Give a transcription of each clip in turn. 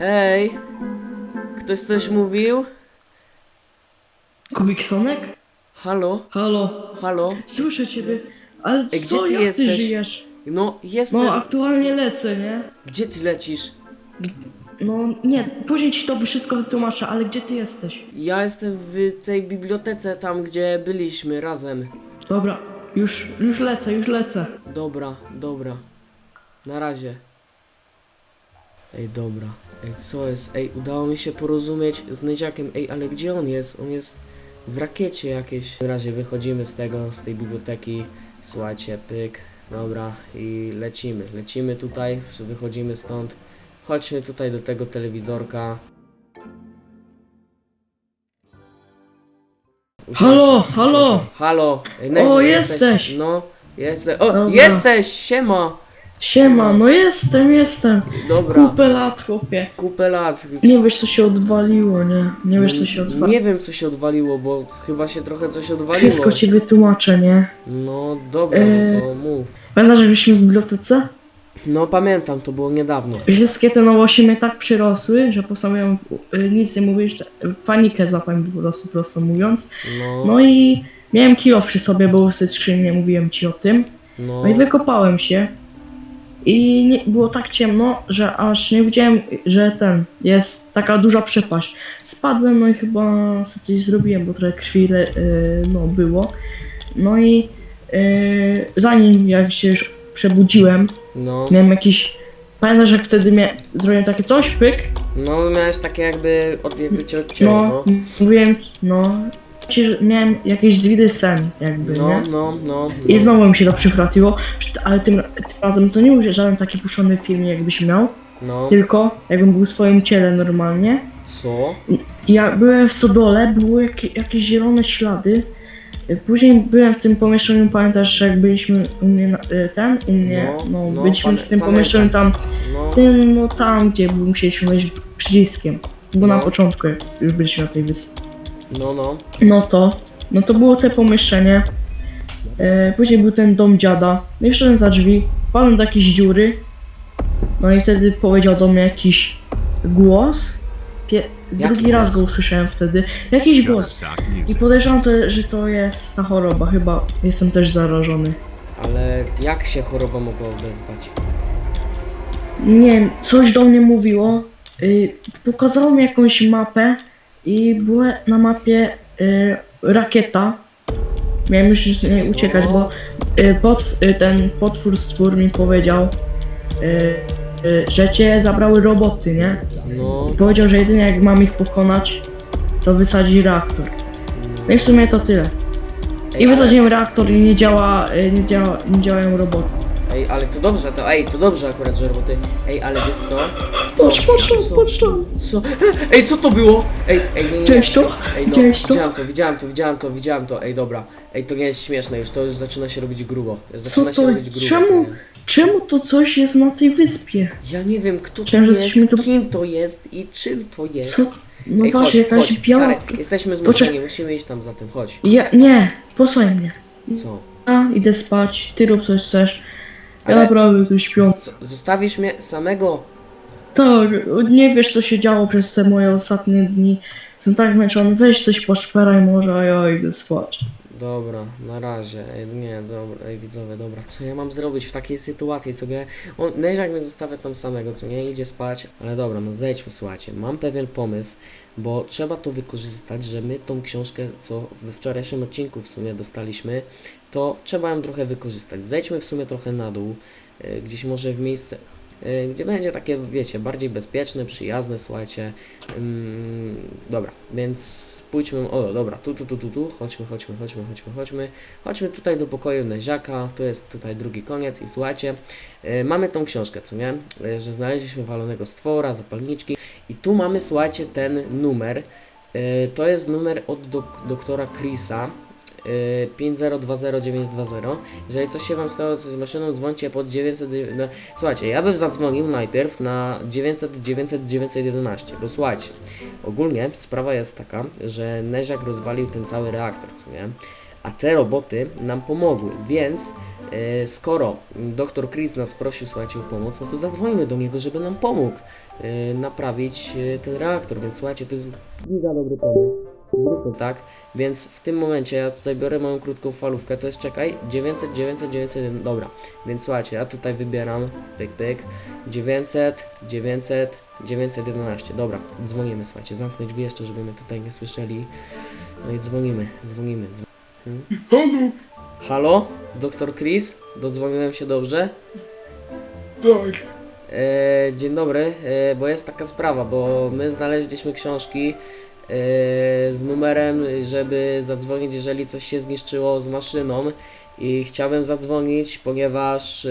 Ej! Ktoś coś mówił? Kubiksonek? Halo? Halo, Halo? słyszę ciebie. Ale Ej, gdzie co, ty jak jesteś? ty żyjesz? No, jestem. No, aktualnie lecę, nie? Gdzie ty lecisz? No, nie, później ci to wszystko wytłumaczę, ale gdzie ty jesteś? Ja jestem w tej bibliotece tam, gdzie byliśmy razem. Dobra, już, już lecę, już lecę. Dobra, dobra. Na razie. Ej, dobra. Ej, co jest? Ej, udało mi się porozumieć z Neziakiem. Ej, ale gdzie on jest? On jest w rakiecie jakiejś. W razie wychodzimy z tego, z tej biblioteki. Słuchajcie, pyk. Dobra, i lecimy. Lecimy tutaj, wychodzimy stąd. Chodźmy tutaj do tego telewizorka. Halo, Usiądźmy, halo. usiądźmy. Halo. Ej, Neziak, O, jesteś. No, jesteś. O, Dobra. jesteś! Siema! Siema, no jestem, jestem. Dobra, Kupę lat, chłopie. kupę lat. Nie wiesz, co się odwaliło, nie? Nie wiesz, co się odwaliło. Nie wiem, co się odwaliło, bo chyba się trochę coś odwaliło. Wszystko ci wytłumaczę, nie? No dobra, E, no to mów. Pamiętasz, jak byliśmy w bibliotece? No pamiętam, to było niedawno. Wszystkie te nowości mnie tak przyrosły, że postanowiłem y, nic nie mówić, y, panikę złapałem po prostu, prosto mówiąc. No, No i miałem kilo przy sobie, bo w tej skrzyni mówiłem ci o tym. no, No i wykopałem się. I nie, było tak ciemno, że aż nie widziałem, że ten jest taka duża przepaść. Spadłem, no i chyba sobie coś zrobiłem, bo trochę krwi le, y, no, było. No i y, zanim jak się już przebudziłem, no, miałem jakiś. Pamiętasz, jak wtedy mia- zrobiłem takie coś, pyk? no, miałeś takie jakby, od, jakby cię odcięło, No, no. mówiłem, no. Ci, że Miałem jakieś zwidy sen, jakby, No, nie? no, no, I no. znowu mi się to przytrafiło, ale tym, tym razem to nie był żaden taki puszczony film, jakbyś miał, no. tylko jakbym był w swoim ciele normalnie. Co? I ja byłem w Sodole, były jakie, jakieś zielone ślady. Później byłem w tym pomieszczeniu, pamiętasz, jak byliśmy u mnie, na, y, ten, u mnie, No, no, no, byliśmy pamię- w tym pomieszczeniu tam, No, tym, no tam, gdzie musieliśmy wejść przyciskiem. Bo na No. początku, jak już byliśmy na tej wyspie. No, no. No to, no to było te pomieszczenie. E, później był ten dom dziada. No i wszedłem za drzwi, padłem do jakiejś dziury. No i wtedy powiedział do mnie jakiś głos. Pie- Jaki drugi raz głos? go usłyszałem wtedy. Jakiś głos. I podejrzewam, to, że to jest ta choroba. Chyba jestem też zarażony. Ale jak się choroba mogła odezwać? Nie wiem, coś do mnie mówiło. Y, pokazało mi jakąś mapę i była na mapie y, rakieta. Miałem już z niej uciekać, bo y, potw- y, ten potwór stwór mi powiedział, y, y, że cię zabrały roboty, nie? No, I powiedział, że jedynie jak mam ich pokonać, to wysadzi reaktor. No i w sumie to tyle. I wysadziłem reaktor i nie działa, y, nie, działa, nie działają roboty. Ej, ale to dobrze, to ej, to dobrze akurat, że roboty. Ej, ale wiesz co? Patrz, patrz, Co? patrz tam. Co? Ej, co to było? Ej, ej, nie, nie, nie. Widziałeś to? Ej, no, Widziałeś to? widziałem to, widziałem to, widziałem to, widziałem to, ej, dobra. Ej, to nie jest śmieszne już, to już zaczyna się robić grubo. Już Co zaczyna się to? robić grubo. Czemu? nie? Czemu to coś jest na tej wyspie? Ja nie wiem, kto to że jest, jesteśmy tu- kim to jest i czym to jest. Co? No Ej, chodź, właśnie, jakaś chodź, biała... stary, jesteśmy Poczekaj. zmuszeni, musimy iść tam za tym, chodź. Ja, nie, posłuchaj mnie. Co? A, idę spać, ty rób coś chcesz. Ja Ale- naprawdę tu śpią. Zostawisz mnie samego? Tak, nie wiesz co się działo przez te moje ostatnie dni. Jestem tak zmęczony, weź coś poszperaj może, a ja idę spać. Dobra, na razie. Ej, nie, dobra, ej, widzowie, dobra, co ja mam zrobić w takiej sytuacji, co nie? On, Neziak mnie zostawia tam samego, co nie? Idzie spać, ale dobra, no zejdźmy, słuchajcie, mam pewien pomysł, bo trzeba to wykorzystać, że my tą książkę, co we wczorajszym odcinku w sumie dostaliśmy, to trzeba ją trochę wykorzystać. Zejdźmy w sumie trochę na dół, y, gdzieś może w miejsce, gdzie będzie takie, wiecie, bardziej bezpieczne, przyjazne, słuchajcie. Ym, dobra, więc pójdźmy, o dobra, tu, tu, tu, tu, tu, chodźmy, chodźmy, chodźmy, chodźmy, chodźmy. Chodźmy tutaj do pokoju Neziaka, to jest tutaj drugi koniec i słuchajcie, y, mamy tą książkę, co nie? Y, że znaleźliśmy walonego stwora, zapalniczki i tu mamy, słuchajcie, ten numer. Y, to jest numer od dok doktora Chrisa. Y, 5020920. Jeżeli coś się Wam stało z maszyną, dzwońcie pod 900. No, słuchajcie, ja bym zadzwonił najpierw na 900 900 911, bo słuchajcie, ogólnie sprawa jest taka, że Neziak rozwalił ten cały reaktor, co nie? A te roboty nam pomogły, więc E, skoro doktor Chris nas prosił, słuchajcie, o pomoc, no to zadzwońmy do niego, żeby nam pomógł e, naprawić e, ten reaktor, więc słuchajcie, to jest giga dobry pomysł. Tak, więc w tym momencie ja tutaj biorę moją krótką falówkę, to jest czekaj, 900, 900, 901, dobra, więc słuchajcie, ja tutaj wybieram, pyk, pyk, 900, 900, 911, dobra, dzwonimy, słuchajcie, zamknę drzwi jeszcze, żeby mnie tutaj nie słyszeli, no i dzwonimy, dzwonimy, dzwonimy. Halo? Halo? Doktor Chris? Dodzwoniłem się dobrze? Tak. E, dzień dobry, e, bo jest taka sprawa, bo my znaleźliśmy książki z numerem, żeby zadzwonić, jeżeli coś się zniszczyło z maszyną i chciałbym zadzwonić, ponieważ e,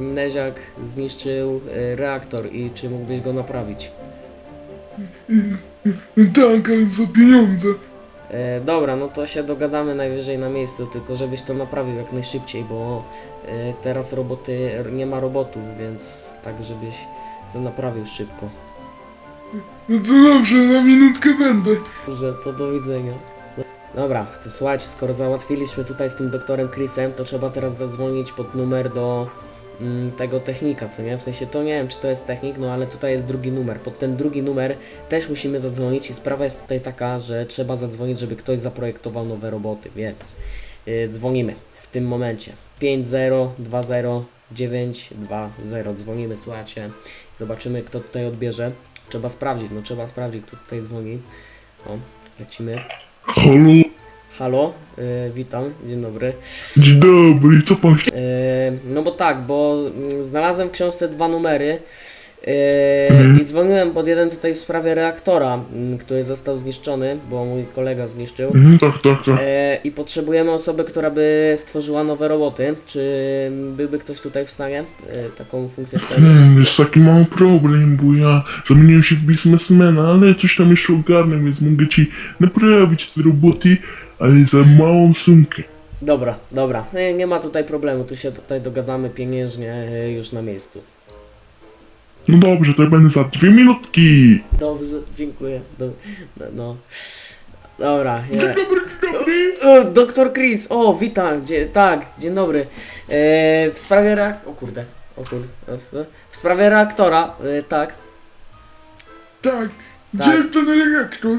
Neziak zniszczył e, reaktor i czy mógłbyś go naprawić? Tak, ale za pieniądze. E, dobra, no to się dogadamy najwyżej na miejscu, tylko żebyś to naprawił jak najszybciej, bo e, teraz roboty, nie ma robotów, więc tak żebyś to naprawił szybko. No to dobrze, za minutkę będę. Że to do widzenia. Dobra, to słuchajcie, skoro załatwiliśmy tutaj z tym doktorem Chrisem, to trzeba teraz zadzwonić pod numer do mm, tego technika, co nie? W sensie to nie wiem, czy to jest technik, no ale tutaj jest drugi numer. Pod ten drugi numer też musimy zadzwonić i sprawa jest tutaj taka, że trzeba zadzwonić, żeby ktoś zaprojektował nowe roboty, więc yy, dzwonimy w tym momencie. 5020920 dzwonimy, słuchajcie. Zobaczymy, kto tutaj odbierze. Trzeba sprawdzić, no trzeba sprawdzić, kto tutaj dzwoni. O, lecimy. Halo? Halo, yy, witam, dzień dobry. Dzień dobry, co pan chce? Yy, no bo tak, bo mm, znalazłem w książce dwa numery yy, i dzwoniłem pod jeden tutaj w sprawie reaktora, mm, który został zniszczony, bo mój kolega zniszczył. Mhm, tak, tak, tak. E, I potrzebujemy osoby, która by stworzyła nowe roboty. Czy byłby ktoś tutaj w stanie e, taką funkcję spełnić? Hmm, jest taki mały problem, bo ja zamieniłem się w biznesmena, ale coś tam jeszcze ogarnę, więc mogę ci naprawić te roboty, ale za małą sumkę. Dobra, dobra. Nie, ma tutaj problemu, tu się tutaj dogadamy pieniężnie już na miejscu. No dobrze, to ja będę za dwie minutki. Dobrze, dziękuję. Do, no, no. Dobra, nie. Dobry, dobry. E, Doktor Chris, o, witam, dzie, tak, dzień dobry. E, w sprawie reak... O kurde, o kurde. e, W sprawie reaktora, e, tak. Tak, Tak. gdzie jest ten reaktor?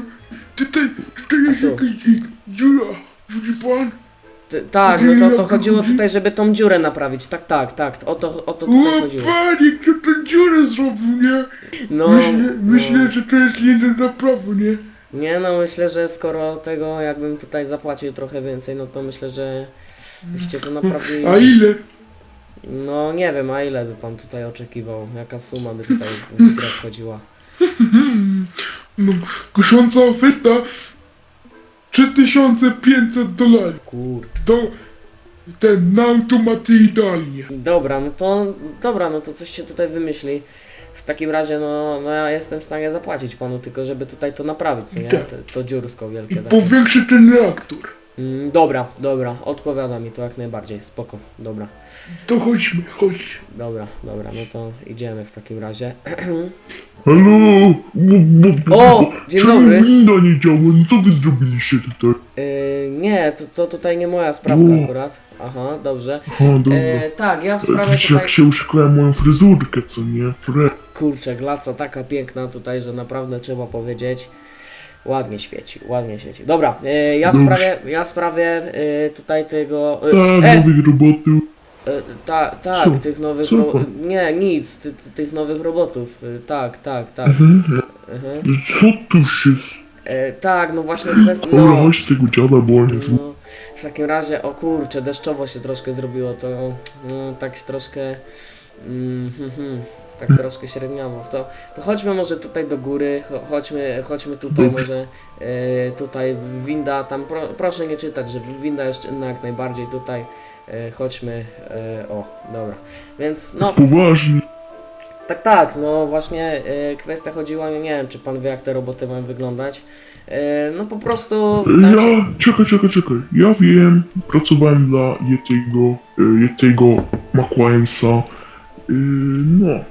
Tutaj, tutaj jest tu. jakaś dziura. Widzi pan? T, tak, no to, to chodziło tutaj, żeby tą dziurę naprawić. Tak, tak, tak. O to, o to tutaj O chodziło. panie, kto tę dziurę zrobił, nie? No, myślę, no. myślę, że to jest jeden na prawo, nie? Nie no, myślę, że skoro tego jakbym tutaj zapłacił trochę więcej, no to myślę, że byście to naprawili. A ile? No nie wiem, a ile by pan tutaj oczekiwał? Jaka suma by tutaj w grę wchodziła? No, kusząca oferta 3500 dolarów. Kurczę. To ten na automaty idealnie. Dobra, no to dobra, no to coś się tutaj wymyśli. W takim razie, no, no ja jestem w stanie zapłacić panu, tylko żeby tutaj to naprawić, co nie? Tak. To, to dziursko wielkie. I takie. powiększy ten reaktor. Mm, dobra, dobra, odpowiada mi to jak najbardziej, spoko, dobra, To chodźmy, chodź. dobra, dobra, no to idziemy w takim razie. Halo? Bu, bu, bu, O, dzień Czemu dobry. winda nie działa? No Co wy zrobiliście tutaj? Yy, nie, to, to tutaj nie moja sprawka U. akurat. Aha, dobrze. O, dobra. E, tak, ja w sprawie Widzicie, tutaj... jak się uszykałem moją fryzurkę, co nie? Fre. Kurczę, glaca taka piękna tutaj, że naprawdę trzeba powiedzieć. Ładnie świeci, ładnie świeci. Dobra, e, ja w Dobrze. sprawie, ja w sprawie e, tutaj tego... E, Tak, e, nowych robotów. e, ta, tak, Co? tych nowych... Co Ro- nie, nic, ty, ty, tych nowych robotów. E, tak, tak, tak. Mhm. Co tu się... E, tak, no właśnie kwestia... Dobra, No, chodź z tego dziada, bo on jest... no, w takim razie, o kurczę, deszczowo się troszkę zrobiło, to no, tak troszkę... Mm, hmm, hmm, tak troszkę średniawo. To, to chodźmy może tutaj do góry, cho- chodźmy, chodźmy tutaj może e, tutaj winda, tam pro, proszę nie czytać, że winda jest czynna jak najbardziej tutaj. E, chodźmy, e, o, dobra. Więc no, Poważnie. tak, tak, no właśnie e, kwestia chodziła, nie wiem czy pan wie jak te roboty mają wyglądać. E, no po prostu... tam się- Ja... Czekaj, czekaj, czekaj. Ja wiem, pracowałem dla Yetiego, e, Yetiego McQueensa. Yy, no.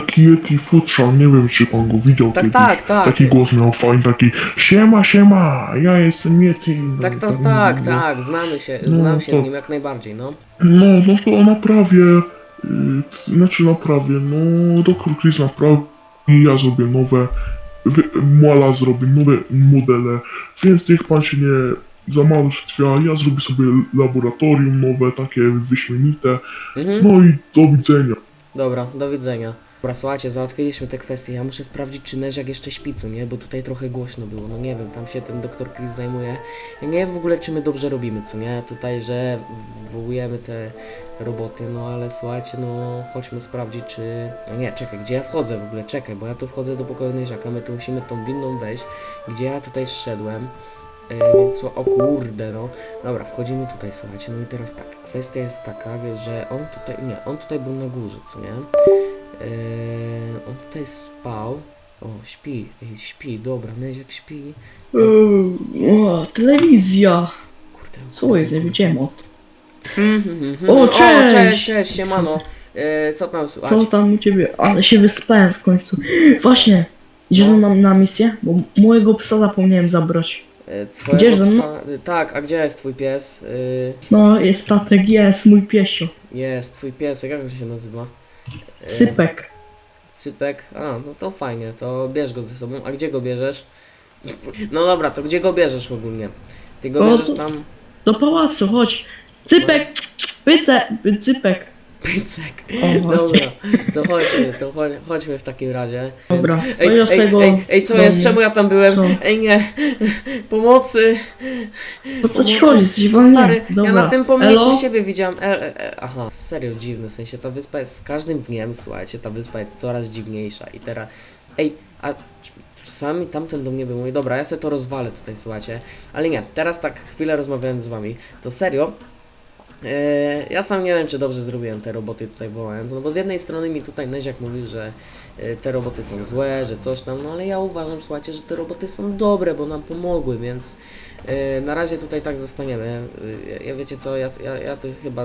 Taki Yeti Futrzan, nie wiem czy pan go widział Tak, kiedyś. tak, tak. Taki głos miał fajny, taki siema, siema, ja jestem Yeti. No, Tak, tak, tak, no. tak, znamy się, No, znam się to- z nim jak najbardziej, no. No, no to naprawię, yy, t- znaczy naprawię, no Dr. Chris naprawi, ja zrobię nowe, wy, Muala zrobi nowe modele, więc niech pan się nie zamartwia, ja zrobię sobie laboratorium nowe, takie wyśmienite, Mhm. no i do widzenia. Dobra, do widzenia. Dobra, słuchajcie, załatwiliśmy te kwestie. Ja muszę sprawdzić, czy Neziak jeszcze śpi, co nie? Bo tutaj trochę głośno było. No nie wiem, tam się ten doktor Chris zajmuje. Ja nie wiem w ogóle, czy my dobrze robimy, co nie? Tutaj, że wołujemy te roboty, no ale słuchajcie, no chodźmy sprawdzić, czy... No nie, czekaj, gdzie ja wchodzę w ogóle? Czekaj, bo ja tu wchodzę do pokoju Neziaka, my tu musimy tą winną wejść, gdzie ja tutaj zszedłem. E, więc, o kurde, no. Dobra, wchodzimy tutaj, słuchajcie, no i teraz tak, kwestia jest taka, że on tutaj, nie, on tutaj był na górze, co nie? Eee, on tutaj spał. O, śpi, Ej, śpi, dobra, Neziak śpi. Yy, o, telewizja. Kurde, Co jest, nie wiedziałem o tym. Mhm. O, O, cześć! cześć, cześć, siemano. Eee, co tam słychać? Co tam u ciebie? Ale się wyspałem w końcu. Właśnie, idziesz No. mną na misję? Bo mojego psa zapomniałem zabrać. Eee, twojego Idziesz ze mną? psa- e, Tak, a gdzie jest twój pies? Eee, No, jest statek, jest mój piesio. jest, twój piesek, jak on się nazywa? Cypek. Cypek. A, no to fajnie, to bierz go ze sobą. A gdzie go bierzesz? No dobra, to gdzie go bierzesz ogólnie? Ty go O, bierzesz tam... Do pałacu, chodź. Cypek! Pyce! Cypek. Pycek. O. Dobra, to chodźmy, to chodź, chodźmy w takim razie. Dobra, Ej, to ja z ej, tego ej, ej, co jest? Czemu ja tam byłem? Co? Ej, nie. Pomocy. Po co ci chodzi? Jesteś No Stary, ja dobra. na tym pomniku Elo? siebie widziałem. E, e, e, aha, serio dziwne, w sensie ta wyspa jest z każdym dniem, słuchajcie, ta wyspa jest coraz dziwniejsza i teraz... Ej, a czasami tamten do mnie był, mówi, dobra, ja se to rozwalę tutaj, słuchajcie, ale nie, teraz tak chwilę rozmawiałem z wami, to serio, ja sam nie wiem, czy dobrze zrobiłem te roboty tutaj wołając, no bo z jednej strony mi tutaj Neziak mówił, że te roboty są złe, że coś tam, no ale ja uważam, słuchajcie, że te roboty są dobre, bo nam pomogły, więc e, na razie tutaj tak zostaniemy. E, ja wiecie co, ja, ja, ja to chyba,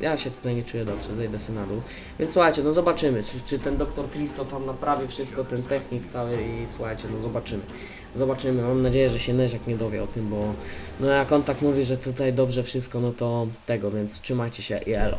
ja się tutaj nie czuję dobrze, zejdę sobie na dół. Więc słuchajcie, no zobaczymy, czy, czy ten doktor Christo tam naprawi wszystko, ten technik cały i słuchajcie, no zobaczymy. Zobaczymy, mam nadzieję, że się Neziak nie dowie o tym, bo no jak on tak mówi, że tutaj dobrze wszystko, no to tego, więc trzymajcie się i elo.